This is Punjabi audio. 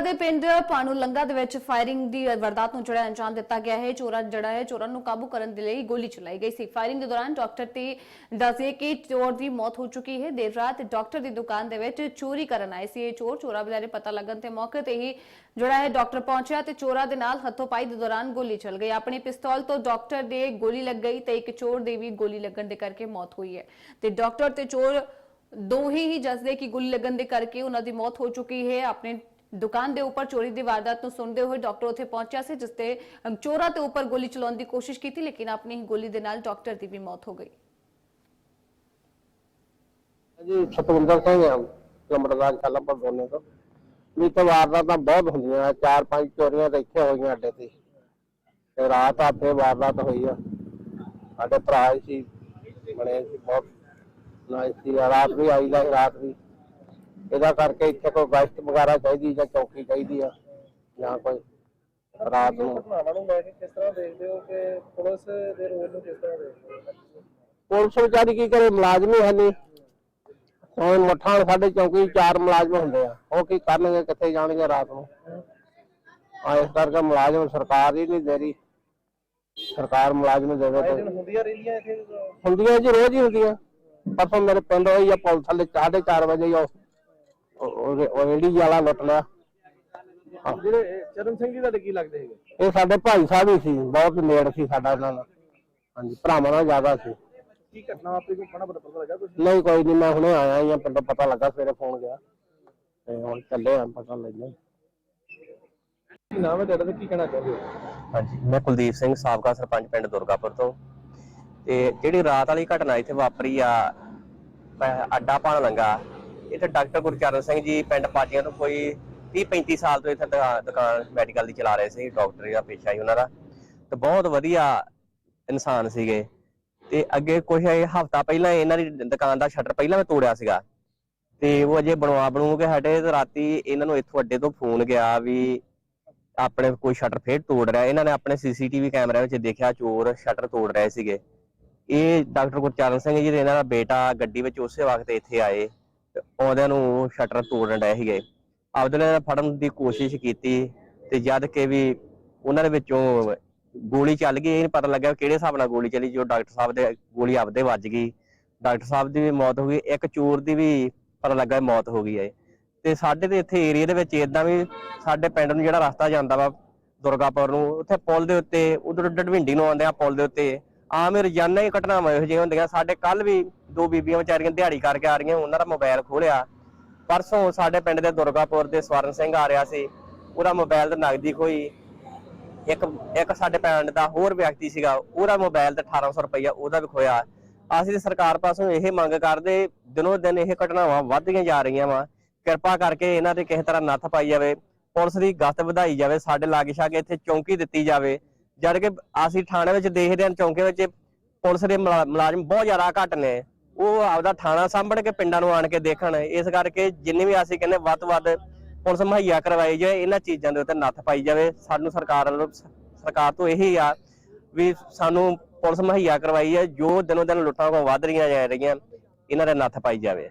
ਦੇ ਪਿੰਡ ਪਾਣੂ ਲੰਗਾ ਦੇ ਵਿੱਚ ਫਾਇਰਿੰਗ ਦੀ ਵਾਰਦਾਤ ਨੂੰ ਜਿਹੜਾ ਅੰਜਾਮ ਦਿੱਤਾ ਗਿਆ ਹੈ। ਚੋਰਾਂ ਜਿਹੜਾ ਹੈ, ਚੋਰਾਂ ਨੂੰ ਕਾਬੂ ਕਰਨ ਦੇ ਲਈ ਗੋਲੀ ਚਲਾਈ ਗਈ ਸੀ। ਫਾਇਰਿੰਗ ਦੇ ਦੌਰਾਨ ਡਾਕਟਰ ਤੇ ਦੱਸਿਆ ਕਿ ਚੋਰ ਦੀ ਮੌਤ ਹੋ ਚੁੱਕੀ ਹੈ। ਦੇਰ ਰਾਤ ਡਾਕਟਰ ਦੀ ਦੁਕਾਨ ਦੇ ਵਿੱਚ ਚੋਰੀ ਕਰਨ ਆਏ ਸੀ। ਇਹ ਚੋਰ ਚੋਰਾਂ ਬਾਰੇ ਪਤਾ ਲੱਗਣ ਤੇ ਮੌਕੇ ਤੇ ਹੀ ਜਿਹੜਾ ਹੈ ਡਾਕਟਰ ਪਹੁੰਚਿਆ ਤੇ ਚੋਰਾਂ ਦੇ ਨਾਲ ਹੱਥੋਂ-ਪਾਈ ਦੇ ਦੌਰਾਨ ਗੋਲੀ ਚੱਲ ਗਈ। ਆਪਣੀ ਪਿਸਤੌਲ ਤੋਂ ਡਾਕਟਰ ਦੇ ਗੋਲੀ ਲੱਗ ਗਈ ਤੇ ਇੱਕ ਚੋਰ ਦੇ ਵੀ ਗੋਲੀ ਲੱਗਣ ਦੇ ਕਰਕੇ ਮੌਤ ਹੋਈ ਹੈ। ਤੇ ਡਾਕਟਰ ਤੇ ਚੋਰ ਦੋਹੇ ਹੀ ਜਸਦੇ ਕਿ ਗੋਲੀ ਲੱਗਣ ਦੇ ਕਰਕੇ ਉਹਨਾਂ ਦੀ ਮੌਤ ਹੋ ਚੁੱਕੀ ਹੈ। ਆਪਣੇ ਦੁਕਾਨ ਦੇ ਉੱਪਰ ਚੋਰੀ ਦੀ ਵਾਰਦਾਤ ਨੂੰ ਸੁਣਦੇ ਹੋਏ ਡਾਕਟਰ ਉੱਥੇ ਪਹੁੰਚਿਆ ਸੀ ਜਿਸ ਤੇ ਚੋਰਾਂ ਤੇ ਉੱਪਰ ਗੋਲੀ ਚਲਾਉਣ ਦੀ ਕੋਸ਼ਿਸ਼ ਕੀਤੀ ਲੇਕਿਨ ਆਪਣੀ ਹੀ ਗੋਲੀ ਦੇ ਨਾਲ ਡਾਕਟਰ ਦੀ ਵੀ ਮੌਤ ਹੋ ਗਈ। ਜੀ ਸਤਵਿੰਦਰ ਸਿੰਘ ਆ ਲੰਬੜਦਾਰ ਚੱਲਪਰ ਦੋਨੇ ਤੋਂ। ਵੀ ਤਾਂ ਵਾਰਦਾਤਾਂ ਬਹੁਤ ਹੁੰਦੀਆਂ ਚਾਰ ਪੰਜ ਚੋਰੀਆਂ ਤਾਂ ਇੱਥੇ ਹੋਈਆਂ ਅੱਡੇ ਤੇ। ਤੇ ਰਾਤ ਆਪੇ ਵਾਰਦਾਤ ਹੋਈ ਆ। ਸਾਡੇ ਭਰਾ ਸੀ ਬਣੇ ਸੀ ਬਹੁਤ। ਨਾਈਸ ਸੀ ਰਾਤ ਵੀ ਆਈਦਾ ਸੀ, ਰਾਤ ਵੀ। ਇਹਦਾ ਕਰਕੇ ਇੱਥੇ ਕੋਈ ਗਸ਼ਤ ਵਗੈਰਾ ਚਾਹੀਦੀ ਜਾਂ ਚੌਕੀ ਚਾਹੀਦੀ ਆ ਜਾਂ ਕੋਈ ਰਾਤ ਨੂੰ। ਘਟਨਾਵਾਂ ਨੂੰ ਲੈ ਕੇ ਕਿਸ ਤਰ੍ਹਾਂ ਦੇਖਦੇ ਹੋ ਕਿ ਪੁਲਿਸ ਦੇ ਰੋਲ ਨੂੰ ਕਿਸ ਤਰ੍ਹਾਂ ਦੇਖਦੇ ਹੋ? ਪੁਲਿਸ ਵਿਚਾਰੀ ਕੀ ਕਰੇ ਮੁਲਾਜ਼ਮ ਹੀ ਹੈ ਨਹੀਂ। ਹੁਣ ਮੱਠਾਂ ਵਾਲੇ ਸਾਡੇ ਚੌਂਕੀ ਚਾਰ ਮੁਲਾਜ਼ਮ ਹੁੰਦੇ ਆ ਉਹ ਕੀ ਕਰਨਗੇ ਕਿੱਥੇ ਜਾਣਗੇ ਰਾਤ ਨੂੰ? ਆ ਇਸ ਕਰਕੇ ਮੁਲਾਜ਼ਮ ਸਰਕਾਰ ਹੀ ਨਹੀਂ ਦੇ ਰਹੀ। ਸਰਕਾਰ ਮੁਲਾਜ਼ਮ ਦੇਵੇ ਆਏ ਤਾਂ ਹੁੰਦੀਆਂ ਰਹੀਆਂ ਇੱਥੇ ਹੁੰਦੀਆਂ ਜੀ ਰੋਜ਼ ਹੀ ਹੁੰਦੀਆਂ। ਪਰਸੋਂ ਮੇਰੇ ਪਿੰਡ ਹੋਈ ਆ ਪੁਲਿਸ ਥੱਲੇ ਸਾਢੇ ਚਾਰ ਵਜੇ ਹੀ ਰੇੜੀ ਵਾਲਾ ਲੁੱਟ ਲਿਆ ਜਿਹੜੇ ਚਰਨ ਸਿੰਘ ਜੀ ਤੁਹਾਡੇ ਕੀ ਲੱਗਦੇ ਹੈਗੇ? ਇਹ ਸਾਡੇ ਭਾਈ ਸਾਹਿਬ ਹੀ ਸੀ ਬਹੁਤ ਨੇੜ ਸੀ ਸਾਡਾ ਨਾਲ ਹਾਂਜੀ ਭਰਾਵਾਂ ਨਾਲ ਜ਼ਿਆਦਾ ਸੀ। ਕੀ ਘਟਨਾ ਆਪੇ ਕੋਈ ਪਣਾ ਪਤਾ ਲੱਗਾ ਕੁਝ ਨਹੀਂ ਕੋਈ ਨਹੀਂ ਮੈਂ ਹੁਣੇ ਆਇਆ ਜਾਂ ਪਿੰਡੋਂ ਪਤਾ ਲੱਗਾ ਸਵੇਰੇ ਫੋਨ ਗਿਆ। ਤੇ ਹੁਣ ਚੱਲੇ ਆ ਪਤਾ ਲੈਣੇ ਕੀ ਨਾਮ ਹੈ ਤੁਹਾਡਾ ਤੇ ਕੀ ਕਹਿਣਾ ਚਾਹੁੰਦੇ ਹੋ? ਹਾਂਜੀ ਮੈਂ ਕੁਲਦੀਪ ਸਿੰਘ ਸਾਬਕਾ ਸਰਪੰਚ ਪਿੰਡ ਦੁਰਗਾਪੁਰ ਤੋਂ। ਤੇ ਜਿਹੜੀ ਰਾਤ ਵਾਲੀ ਘਟਨਾ ਇੱਥੇ ਵਾਪਰੀ ਆ ਮੈਂ ਅੱਡਾ ਪਾਣ ਲੰਗਾ ਇੱਥੇ ਡਾਕਟਰ ਗੁਰਚਰਨ ਸਿੰਘ ਜੀ ਪਿੰਡ ਪਾਟੀਆਂ ਤੋਂ ਕੋਈ 30 35 ਸਾਲ ਤੋਂ ਇੱਥੇ ਦੁਕਾ- ਦੁਕਾਨ ਮੈਡੀਕਲ ਦੀ ਚਲਾ ਰਹੇ ਸੀ ਡਾਕਟਰੀ ਦਾ ਪੇਸ਼ਾ ਹੀ ਉਹਨਾਂ ਦਾ। ਤੇ ਬਹੁਤ ਵਧੀਆ ਇਨਸਾਨ ਸੀਗੇ। ਤੇ ਅੱਗੇ ਕੁਝ ਹਫਤਾ ਪਹਿਲਾਂ ਇਹਨਾਂ ਦੀ ਦੁਕਾਨ ਦਾ ਸ਼ਟਰ ਪਹਿਲਾਂ ਮੈਂ ਤੋੜਿਆ ਸੀਗਾ। ਤੇ ਉਹ ਅਜੇ ਬਣਵਾ ਬਣੂ ਕੇ ਹਟੇ ਤੇ ਰਾਤੀ ਇਹਨਾਂ ਨੂੰ ਇੱਥੋਂ ਅੱਡੇ ਤੋਂ ਫੋਨ ਗਿਆ ਵੀ ਆਪਣੇ ਕੋਈ ਸ਼ਟਰ ਫੇਰ ਤੋੜ ਰਿਹਾ। ਇਹਨਾਂ ਨੇ ਆਪਣੇ ਸੀਸੀਟੀਵੀ ਕੈਮਰਿਆਂ ਵਿੱਚ ਦੇਖਿਆ, ਚੋਰ ਸ਼ਟਰ ਤੋੜ ਰਹੇ ਸੀਗੇ। ਇਹ ਡਾਕਟਰ ਗੁਰਚਰਨ ਸਿੰਘ ਜੀ ਦੇ ਇਹਨਾਂ ਦਾ ਬੇਟਾ ਗੱਡੀ ਵਿੱਚ ਉਸੇ ਵਕਤ ਇੱਥੇ ਆਏ। ਤੇ ਆਉਂਦਿਆਂ ਨੂੰ ਸ਼ਟਰ ਤੋੜਨ ਡਏ ਸੀਗੇ। ਆਪਦੇ ਨੇ ਫੜਨ ਦੀ ਕੋਸ਼ਿਸ਼ ਕੀਤੀ ਤੇ ਜਦ ਕਿ ਵੀ ਉਹਨਾਂ ਦੇ ਵਿੱਚੋਂ ਗੋਲੀ ਚੱਲ ਗਈ, ਇਹ ਨੀ ਪਤਾ ਲੱਗਿਆ ਕਿਹੜੇ ਹਿਸਾਬ ਨਾਲ ਗੋਲੀ ਚੱਲੀ ਜੋ ਡਾਕਟਰ ਸਾਹਿਬ ਦੇ ਗੋਲੀ ਆਪਦੇ ਵੱਜ ਗਈ। ਡਾਕਟਰ ਸਾਹਿਬ ਦੀ ਵੀ ਮੌਤ ਹੋ ਗਈ, ਇੱਕ ਚੋਰ ਦੀ ਵੀ ਪਤਾ ਲੱਗਾ ਮੌਤ ਹੋ ਗਈ ਹੈ। ਤੇ ਸਾਡੇ ਦੇ ਇੱਥੇ ਏਰੀਆ ਦੇ ਵਿੱਚ ਇਦਾਂ ਵੀ ਸਾਡੇ ਪਿੰਡ ਨੂੰ ਜਿਹੜਾ ਰਸਤਾ ਜਾਂਦਾ ਵਾ ਦੁਰਗਾਪੁਰ ਨੂੰ, ਉੱਥੇ ਪੁਲ ਦੇ ਉੱਤੇ, ਉਧਰ ਡਡਵਿੰਡੀ ਨੂੰ ਆਉਂਦੇ ਆ ਪੁਲ ਦੇ ਉੱਤੇ ਆਮ ਹੀ ਰੋਜ਼ਾਨਾ ਹੀ ਘਟਨਾਵਾਂ ਇਹੋ ਜਿਹੀਆਂ ਹੁੰਦੀਆਂ। ਸਾਡੇ ਕੱਲ ਵੀ ਦੋ ਬੀਬੀਆਂ ਵਿਚਾਰੀਆਂ ਦਿਹਾੜੀ ਕਰਕੇ ਆ ਰਹੀਆਂ, ਉਹਨਾਂ ਦਾ ਮੋਬਾਈਲ ਖੋਲਿਆ ਪਰਸੋਂ ਸਾਡੇ ਪਿੰਡ ਦੇ ਦੁਰਗਾਪੁਰ ਦੇ ਸਵਰਨ ਸਿੰਘ ਆ ਰਿਹਾ ਸੀ। ਉਹਦਾ ਮੋਬਾਈਲ ਤੇ ਨਗਦੀ ਖੋਈ ਇੱਕ ਇੱਕ ਸਾਡੇ ਪਿੰਡ ਦਾ ਹੋਰ ਵਿਅਕਤੀ ਸੀਗਾ, ਉਹਦਾ ਮੋਬਾਈਲ ਤੇ 1800 ਰੁਪਈਆ ਉਹਦਾ ਵੀ ਖੋਇਆ ਅਸੀਂ ਸਰਕਾਰ ਪਾਸੋਂ ਇਹ ਮੰਗ ਕਰਦੇ, ਦਿਨੋ ਦਿਨ ਇਹ ਘਟਨਾਵਾਂ ਵੱਧਦੀਆਂ ਜਾ ਰਹੀਆਂ ਵਾ। ਕਿਰਪਾ ਕਰਕੇ ਇਹਨਾਂ ਤੇ ਕਿਸੇ ਤਰ੍ਹਾਂ ਨੱਥ ਪਾਈ ਜਾਵੇ। ਪੁਲਿਸ ਦੀ ਗਸ਼ਤ ਵਧਾਈ ਜਾਵੇ, ਸਾਡੇ ਲਾਗੇ ਛਾਗੇ ਇੱਥੇ ਚੌਂਕੀ ਦਿੱਤੀ ਜਾਵੇ। ਜਦ ਕਿ ਅਸੀਂ ਥਾਣੇ ਵਿੱਚ ਦੇਖਦੇ ਹਾਂ, ਚੌਂਕੇ ਵਿੱਚ ਪੁਲਿਸ ਦੇ ਮੁਲਾਜ਼ਮ ਬਹੁਤ ਜ਼ਿਆਦਾ ਘੱਟ ਨੇ। ਉਹ ਆਪਦਾ ਥਾਣਾ ਸਾਂਭਣ ਕੇ ਪਿੰਡਾਂ ਨੂੰ ਆਣ ਕੇ ਦੇਖਣ। ਇਸ ਕਰਕੇ ਜਿੰਨੇ ਵੀ ਅਸੀਂ ਕਹਿੰਦੇ ਵੱਧ ਤੋਂ ਵੱਧ ਪੁਲਿਸ ਮੁਹੱਈਆ ਕਰਵਾਈ ਜਾਏ ਇਹਨਾਂ ਚੀਜ਼ਾਂ ਦੇ ਉੱਤੇ ਨੱਥ ਪਾਈ ਜਾਵੇ। ਸਾਨੂੰ ਸਰਕਾਰ ਵੱਲੋਂ ਸਰਕਾਰ ਤੋਂ ਇਹੀ ਆ ਵੀ ਸਾਨੂੰ ਪੁਲਿਸ ਮੁਹੱਈਆ ਕਰਵਾਈ ਹੈ ਜੋ ਦਿਨੋਂ ਦਿਨ ਲੁੱਟਾਂ ਕੋ ਵੱਧ ਰਹੀਆਂ ਜਾ ਰਹੀਆਂ, ਇਹਨਾਂ ਦੇ ਨੱਥ ਪਾਈ ਜਾਵੇ।